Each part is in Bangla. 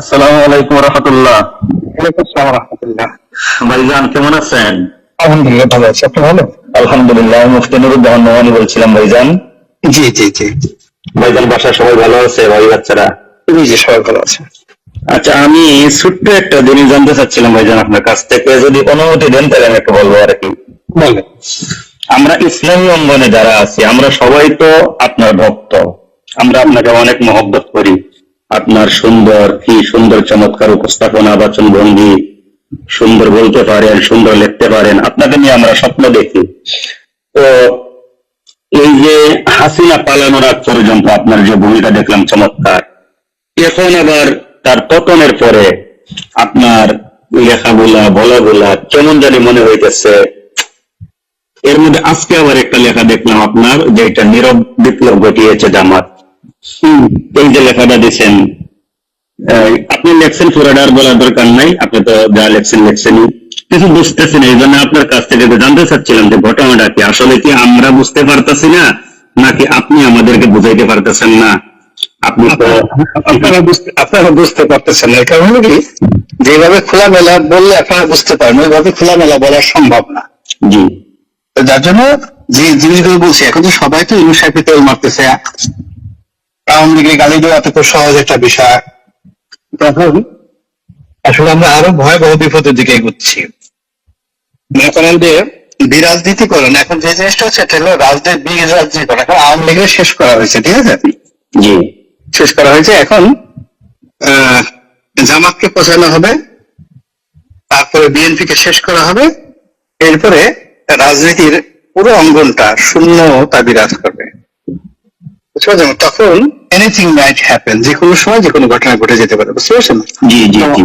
আসসালামু আলাইকুম রহমতুল্লাহ। ওয়ালাইকুম আসসালাম রহমতুল্লাহ। ভাইজান কেমন আছেন? আলহামদুলিল্লাহ ভালো আছি। আপনি ভালো? আলহামদুলিল্লাহ আমি মুফতি নুরুজ্জামান নোমানি বলছিলাম ভাইজান। জি জি জি। ভাইজান বাসার সবাই ভালো আছে ভাই বাচ্চারা? জি জি সবাই ভালো আছে। আচ্ছা আমি ছোট্ট একটা জিনিস জানতে চাচ্ছিলাম ভাইজান আপনার কাছ থেকে। যদি অনুমতি দেন তাহলে আমি একটু বলব আর কি বলেন। আমরা ইসলামী অঙ্গনে যারা আছি আমরা সবাই তো আপনার ভক্ত। আমরা আপনাকে অনেক মহব্বত করি। আপনার সুন্দর, কি সুন্দর চমৎকার উপস্থাপনা বাচন ভঙ্গি সুন্দর বলতে পারেন, সুন্দর লিখতে পারেন আপনাকে নিয়ে আমরা স্বপ্ন দেখি। তো, এই যে হাসিনা পালানোর আগ পর্যন্ত আপনার যে ভূমিকা দেখলাম চমৎকার। এখন আবার তার পতনের পরে আপনার লেখাগুলা, বলাগুলা কেমন জানি মনে হইতেছে। এর মধ্যে আজকে আবার একটা লেখা দেখলাম আপনার, যে এটা নীরব বিপ্লব ঘটিয়েছে জামাত। এই যে লেখাটা দিচ্ছেন আপনি লেখছেন পুরাডার বলার দরকার নাই আপনি তো যা লেখছেন লেখছেনই। কিছু বুঝতেছেন এই জন্য আপনার কাছ থেকে জানতে চাচ্ছিলাম যে ঘটনাটা কি আসলে কি আমরা বুঝতে পারতেছি না নাকি আপনি আমাদেরকে বুঝাইতে পারতেছেন না? আপনি আপনারা বুঝতে আপনারা বুঝতে পারতেছেন না কারণ হলো কি যেভাবে খোলামেলা বললে আপনারা বুঝতে পারেন ওইভাবে খোলামেলা বলা সম্ভব না। জি। যার জন্য যে জিনিসগুলো বলছি এখন তো সবাই তো মারতেছে। আওয়ামী লীগের গালি দেওয়া তো খুব সহজ একটা বিষয়। তখন আসলে আমরা আরও ভয়াবহ বিপদের দিকে এগোচ্ছি। মনে করেন যে এখন যে জিনিসটা হচ্ছে এটা হলো রাজনীতি এখন আওয়ামী লীগের শেষ করা হয়েছে ঠিক আছে? জি। শেষ করা হয়েছে এখন আহ, জামাতকে পচানো হবে তারপরে বিএনপি কে শেষ করা হবে এরপরে রাজনীতির পুরো অঙ্গনটা শূন্যতা বিরাজ করবে। বুঝতে পারছেন? তখন এনিথিং মাইট হ্যাপেন যে কোনো সময় যে কোনো ঘটনা ঘটে যেতে পারে বুঝতে পারছেন? জি জি জি।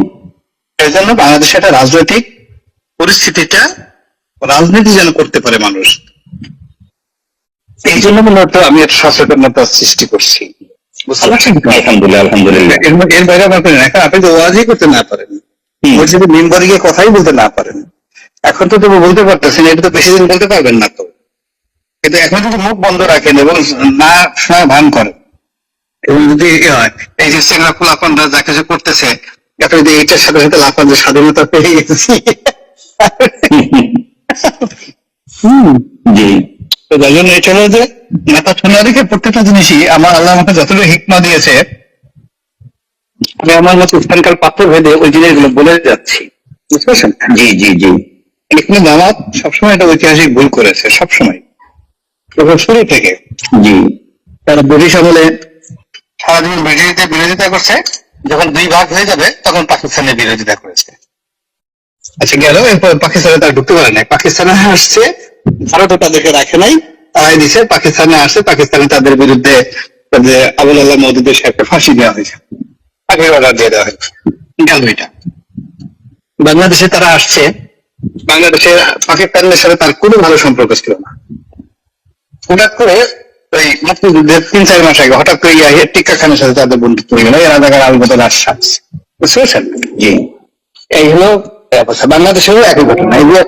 এর জন্য বাংলাদেশে একটা রাজনৈতিক পরিস্থিতিটা রাজনীতি যেন করতে পারে মানুষ। এই জন্য মূলত আমি একটা সচেতনতা সৃষ্টি করছি? আলহামদুলিল্লাহ আলহামদুলিল্লাহ। এর বাইরে আপনি করেন এখন আপনি তো ওয়াজই করতে না পারেন। মসজিদে মেম্বারে গিয়ে কথাই বলতে না পারেন। এখন তো তবু বলতে পারতেছেন এটা তো বেশি দিন বলতে পারবেন না তো। কিন্তু এখন যদি মুখ বন্ধ রাখেন এবং না শোনা ভান করেন এবং যদি এই যে সেগুলা ফুলাপানরা যা কিছু করতেছে আপনি যদি এইটার সাথে সাথে লাফান যে স্বাধীনতা পেয়ে গেছি। জি। তো যার জন্য এটা হলো যে প্রত্যেকটা জিনিসই আমার আল্লাহ আমাকে যতটুকু হিকমা দিয়েছে আমি আমার মতো স্থানকাল পাত্র ভেদে ওই জিনিসগুলো বলে যাচ্ছি। বুঝতে পারছেন? জি জি জি। এখানে জামাত সবসময় একটা ঐতিহাসিক ভুল করেছে সবসময়। শুরু থেকে জি। তারা ব্রিটিশ আমলে সারাদিন ব্রিটিশদের বিরোধিতা করছে যখন দুই ভাগ হয়ে যাবে তখন পাকিস্তানের বিরোধিতা করেছে। আচ্ছা গেল এরপর পাকিস্তানে তারা ঢুকতে পারে নাই। পাকিস্তানে আসছে ভারতও তাদেরকে রাখে নাই তারাই দিছে। পাকিস্তানে আসছে পাকিস্তানে তাদের বিরুদ্ধে যে আবুল আল্লাহ মদুদের সাহেবকে ফাঁসি দেওয়া হয়েছে। তাকে অর্ডার দিয়ে দেওয়া হয়েছে। গেল এটা? বাংলাদেশে তারা আসছে বাংলাদেশে পাকিস্তানের সাথে তার কোনো ভালো সম্পর্ক ছিল হঠাৎ করে ওই মুক্তিযুদ্ধের তিন, চার মাস আগে হঠাৎ করে ইয়া টিক্কা খানের সাথে তাদের বন্ধুত্ব হয়ে গেল। এরা আলবদল আশ্বাস বুঝতে জি। এই হলো অবস্থা। একই ঘটনা। এই যে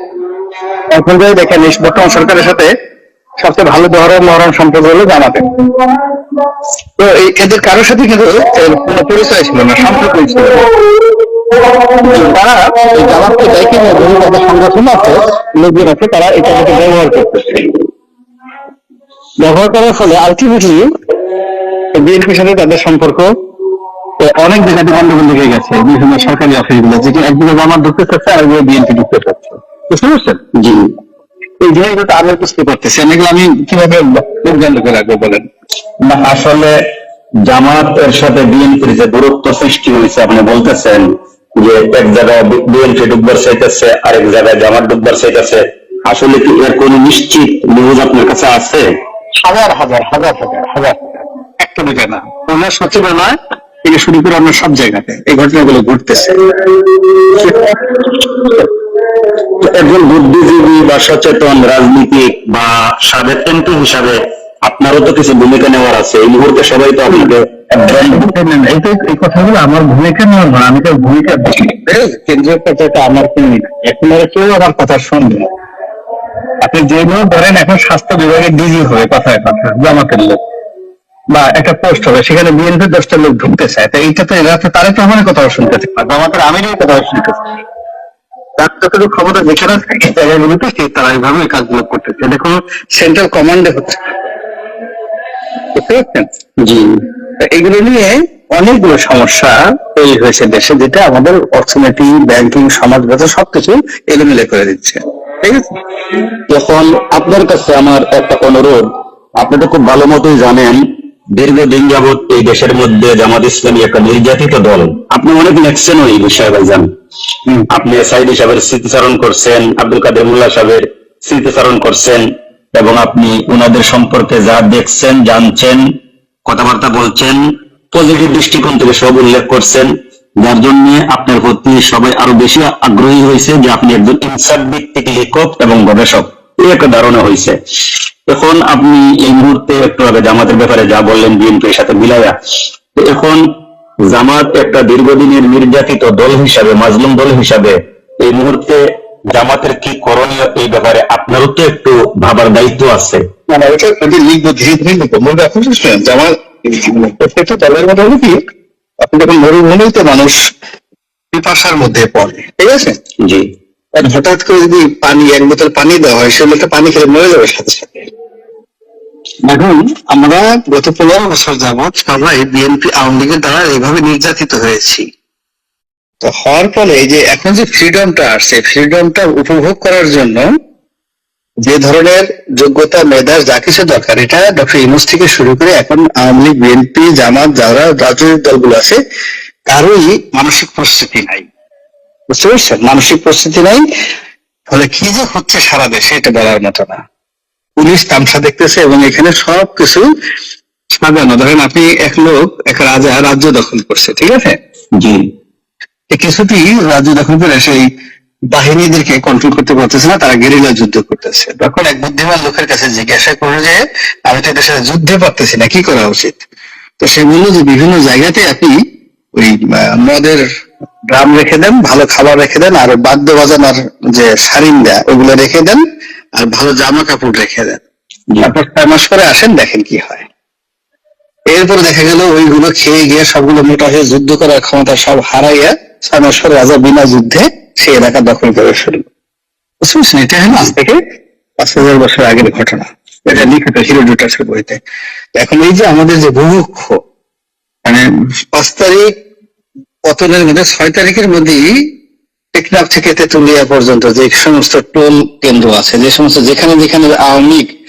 এখন দেখেন বর্তমান সরকারের সাথে সবচেয়ে ভালো সম্পর্ক হলো তো এদের কারোর সাথে কিন্তু কোনো পরিচয় ছিল না, সম্পর্কই ছিল তারা জামাতকে দেখে নিয়ে সংগঠন আছে, লোকজন আছে, তারা ব্যবহার করতেছে। ব্যবহার করার ফলে আলটিমেটলি বিএনপির সাথে তাদের সম্পর্ক অনেক জায়গাতে গন্ডগোল লেগে গেছে। বিভিন্ন সরকারি অফিসগুলো যেটি একদিকে জামাত ঢুকতে চাচ্ছে আর একদিকে বিএনপি ঢুকতে চাচ্ছে। বুঝতে পারছেন? জি। এই জিনিসগুলো আমি বুঝতে পারতেছি। এগুলো আমি কীভাবে করে রাখব বলেন? না আসলে জামাতের সাথে বিএনপির যে দূরত্ব সৃষ্টি হয়েছে আপনি বলতেছেন যে এক জায়গায় বিএনপি ডুববার চাইতেছে আরেক জায়গায় জামাত ডুববার চাইতেছে। আসলে কি এর কোন নিশ্চিত নিউজ আপনার কাছে আছে? হাজার হাজার হাজার হাজার হাজার। একটা দুটো না। ওনার থেকে শুরু করে অন্য সব জায়গাতে এই ঘটনাগুলো ঘটতেছে। একজন বুদ্ধিজীবী বা সচেতন রাজনীতিক বা সাবেক এমপি হিসাবে আপনারও তো কিছু ভূমিকা নেওয়ার আছে। এই মুহূর্তে সবাই তো আপনাকে এই তো এই কথাগুলো আমার ভূমিকা নেওয়ার না আমি তো ভূমিকা কেন্দ্রীয় পর্যায়ে আমার কোনো এখন আর কেউ আমার কথা শুনবে না। আপনি যেগুলো ধরেন এখন স্বাস্থ্য বিভাগের ডিজি হবে কথায় কথা জামাতের লোক বা একটা পোস্ট হবে সেখানে বিএনপির দশটা লোক ঢুকতে চায় তো এইটা তো এরা তো তারেক রহমানের কথা শুনতেছে। আমাদের আমিরের কথা শুনতেছে। তার যতটুকু ক্ষমতা যেখানে থাকে জায়গাগুলোতে সে তারা এইভাবে কাজগুলো করতেছে। এটা কোনো সেন্ট্রাল কমান্ডে হচ্ছে বুঝতে পারছেন? জি। তো এগুলো নিয়ে অনেকগুলো সমস্যা তৈরি হয়েছে দেশে যেটা আমাদের অর্থনীতি ব্যাংকিং সমাজগত সবকিছু এলোমেলো করে দিচ্ছে। ঠিক আছে এখন আপনার কাছে আমার একটা অনুরোধ আপনি তো খুব ভালো মতোই জানেন দীর্ঘদিন যাবৎ এই দেশের মধ্যে জামাত ইসলামী একটা নির্যাতিত দল। আপনি অনেক লেখছেন এই বিষয়ে ভাইজান। আপনি সাইদ সাহেবের স্মৃতিচারণ করছেন আব্দুল কাদের মোল্লা সাহেবের স্মৃতিচারণ করছেন এবং আপনি ওনাদের সম্পর্কে যা দেখছেন জানছেন কথাবার্তা বলছেন পজিটিভ দৃষ্টিকোণ থেকে সব উল্লেখ করছেন। যার জন্য আপনার প্রতি সবাই আরও বেশি আগ্রহী হয়েছে যে আপনি একজন ইনসাফ ভিত্তিক লেখক এবং গবেষক। এই একটা ধারণা হয়েছে। এখন আপনি এই মুহূর্তে একটু আগে জামাতের ব্যাপারে যা বললেন, বিএনপির সাথে মিলাইয়া এখন জামাত একটা দীর্ঘদিনের নির্যাতিত দল হিসাবে, মাজলুম দল হিসাবে এই মুহূর্তে জামাতের কি করণীয় এই ব্যাপারে আপনারও তো একটু ভাবার দায়িত্ব আছে। মানে যদি লিখব ধীরে ধীরে লিখব মনে রাখুন যে আমার প্রত্যেকটা দলের হলো কি আপনি যখন মরুভূমিতে মানুষ পিপাসার মধ্যে পড়ে ঠিক আছে? জি। আর হঠাৎ করে যদি পানি এক বোতল পানি দেওয়া হয় সে লোকটা পানি খেলে মরে যাবে সাথে সাথে। এখন আমরা গত পনেরো বছর যাবৎ সবাই বিএনপি আওয়ামী লীগের দ্বারা এইভাবে নির্যাতিত হয়েছি। তো হওয়ার ফলে যে এখন যে ফ্রিডমটা আসছে ফ্রিডমটা উপভোগ করার জন্য যে ধরনের যোগ্যতা মেধা যা কিছু দরকার এটা ডক্টর ইউনুস থেকে শুরু করে এখন আওয়ামী লীগ বিএনপি জামাত যারা রাজনৈতিক দলগুলো আছে কারোই মানসিক প্রস্তুতি নাই। বুঝতে পারছেন? মানসিক প্রস্তুতি নাই। ফলে কি যে হচ্ছে সারা দেশে এটা বলার মতো না। পুলিশ তামসা দেখতেছে এবং এখানে সব কিছু সাজানো। ধরেন আপনি এক লোক এক রাজা রাজ্য দখল করছে ঠিক আছে? জি। কিছুতেই রাজ্য দখল করে সেই বাহিনীদেরকে কন্ট্রোল করতে পারতেছে না তারা গেরিলা যুদ্ধ করতেছে। তখন এক বুদ্ধিমান লোকের কাছে জিজ্ঞাসা করল যে আমি তো এদের সাথে যুদ্ধে পারতেছি না কি করা উচিত? তো সে বলল যে বিভিন্ন জায়গাতে আপনি ওই মদের ড্রাম রেখে দেন ভালো খাবার রেখে দেন আর বাদ্য বাজানোর যে সারিন্দা ওগুলো রেখে দেন আর ভালো জামা কাপড় রেখে দেন। তারপর ছয় মাস পরে আসেন দেখেন কি হয়। এরপরে দেখা গেল ওইগুলো খেয়ে গিয়ে সবগুলো মোটা হয়ে যুদ্ধ করার ক্ষমতা সব হারাইয়া ছয় মাস পরে রাজা বিনা যুদ্ধে সে এলাকা দখল করে ফেলল। বুঝতে পারছেন এটা হলো আজ থেকে পাঁচ হাজার বছর আগের ঘটনা। এটা লিখিত হিরো ডুটাসের বইতে। এখন এই যে আমাদের যে বুভুক্ষ মানে পাঁচ তারিখ পতনের মধ্যে ছয় তারিখের মধ্যেই টেকনাফ থেকে তেতুলিয়া পর্যন্ত যে সমস্ত টোল কেন্দ্র আছে যে সমস্ত যেখানে যেখানে আওয়ামী লীগ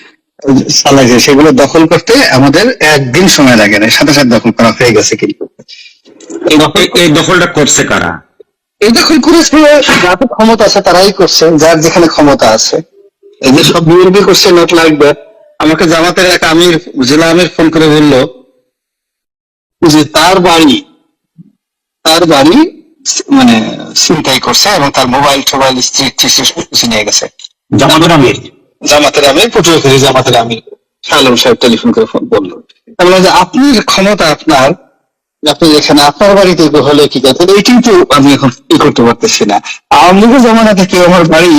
চালাইছে সেগুলো দখল করতে আমাদের একদিন সময় লাগে না। সাথে সাথে দখল করা হয়ে গেছে কিন্তু। এই দখল- এই দখলটা করছে কারা? এই দখল করেছে ক্ষমতা আছে তারাই করছে যার যেখানে ক্ষমতা আছে। এই যে সব বিএনপি করছে নট দ্যাট আমাকে জামাতের এক আমির জেলা আমির ফোন করে বলল যে তার বাড়ি তার বাড়ি মানে চিন্তাই করছে এবং তার মোবাইল টোবাইল স্ত্রী কিছু নিয়ে গেছে। জামাতের আমির? জামাতের আমির পটুয়াখালী জামাতের আমির। আলম সাহেব টেলিফোন করে ফোন বলল মানে যে আপনার ক্ষমতা আপনার আপনি এখানে আপনার বাড়িতে হলে কি আমি এখন কি করতে পারতেছি না। আওয়ামী লীগের আমার বাড়ি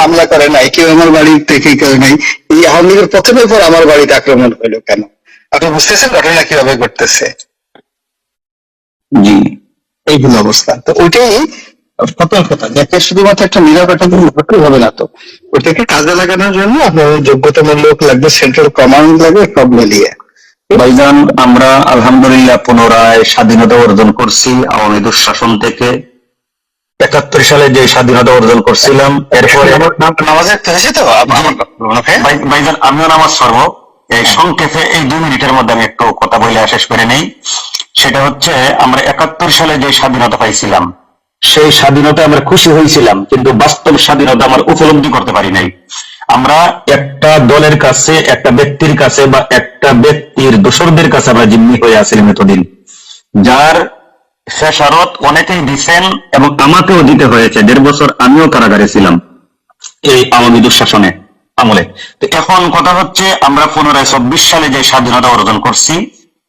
হামলা করে নাই, কেউ আমার বাড়িতে কি করে নাই। এই আওয়ামী লীগের পর আমার বাড়িতে আক্রমণ হলো কেন? আপনি বুঝতেছেন ঘটনা কীভাবে ঘটতেছে? জি এইগুলো অবস্থা। তো ওইটাই সতর্কতা যাকে শুধুমাত্র একটা নিরাপত্তা ঘটতে হবে না তো। ওটাকে কাজে লাগানোর জন্য আপনার যোগ্যতামূলক লোক লাগবে সেন্ট্রাল কমান্ড লাগবে, সব মিলিয়ে। ভাইজান আমরা আলহামদুলিল্লাহ পুনরায় স্বাধীনতা অর্জন করছি আওয়ামী দুঃশাসন থেকে। একাত্তর সালে যে স্বাধীনতা অর্জন করছিলাম এরপরে ভাইজান আমিও নামাজ সর্ব এই সংক্ষেপে এই দুই মিনিটের মধ্যে আমি একটু কথা বলে শেষ করে নেই। সেটা হচ্ছে আমরা একাত্তর সালে যে স্বাধীনতা পাইছিলাম সেই স্বাধীনতা আমরা খুশি হয়েছিলাম কিন্তু বাস্তব স্বাধীনতা আমরা উপলব্ধি করতে পারি নাই। আমরা একটা দলের কাছে, একটা ব্যক্তির কাছে বা একটা ব্যক্তির দোসরদের কাছে আমরা জিম্মি হয়ে আছিলাম এতদিন। যার শেষারত অনেকেই দিচ্ছেন এবং আমাকেও দিতে হয়েছে। দেড় বছর আমিও কারাগারে ছিলাম এই আওয়ামী দুঃশাসনে আমলে। তো এখন কথা হচ্ছে, আমরা পুনরায় চব্বিশ সালে যে স্বাধীনতা অর্জন করছি,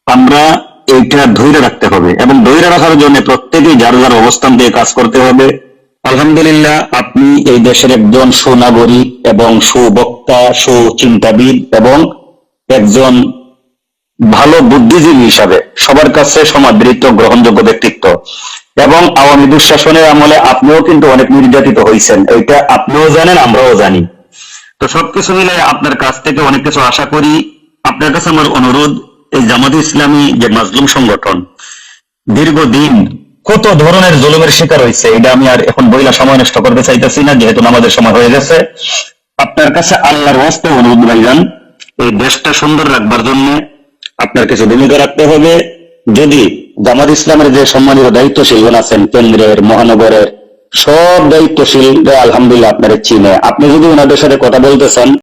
আমরা এইটা ধৈর্য রাখতে হবে এবং ধৈর্য রাখার জন্য প্রত্যেকেই যার যার অবস্থান দিয়ে কাজ করতে হবে। আলহামদুলিল্লাহ, আপনি এই দেশের একজন সুনাগরিক এবং সুবক্তা, সুচিন্তাবিদ এবং একজন ভালো বুদ্ধিজীবী হিসাবে সবার কাছে সমাদৃত, গ্রহণযোগ্য ব্যক্তিত্ব। এবং আওয়ামী দুঃশাসনের আমলে আপনিও কিন্তু অনেক নির্যাতিত হয়েছেন এটা আপনিও জানেন, আমরাও জানি। তো সবকিছু মিলে আপনার কাছ থেকে অনেক কিছু আশা করি। আপনার কাছে আমার অনুরোধ, এই জামাত ইসলামী যে মাজলুম সংগঠন, দীর্ঘদিন কত ধরনের জুলুমের শিকার হয়েছে, এটা আমি আর এখন বইলা সময় নষ্ট করতে চাইতেছি না, যেহেতু আমাদের সময় হয়ে গেছে। আপনার কাছে আল্লাহর ওয়াস্তে অনুরোধ ভাইজান এই দেশটা সুন্দর রাখবার জন্য আপনার কিছু ভূমিকা রাখতে হবে। যদি জামাত ইসলামের যে সম্মানিত দায়িত্বশীলগণ আছেন, কেন্দ্রের, মহানগরের, সব দায়িত্বশীল, আলহামদুলিল্লাহ আপনার চিনে। আপনি যদি ওনাদের সাথে কথা বলতে চান